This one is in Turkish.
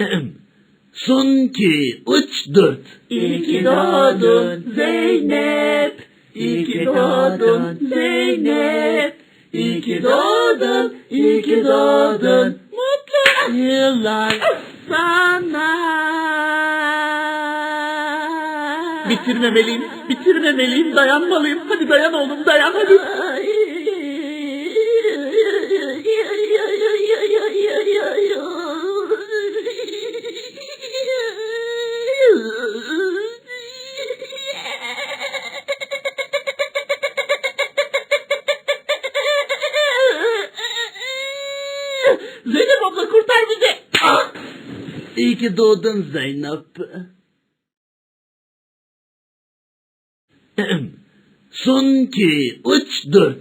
Son iki, üç, dört. İyi ki doğdun Zeynep. İyi ki doğdun Zeynep. İyi ki doğdun, iyi ki doğdun. Mutlu yıllar sana. Bitirmemeliyim, bitirmemeliyim, dayanmalıyım. Hadi dayan oğlum, dayan hadi. Zeynep abla kurtar bizi. Ah! İyi ki doğdun Zeynep. Son iki, üç, dört.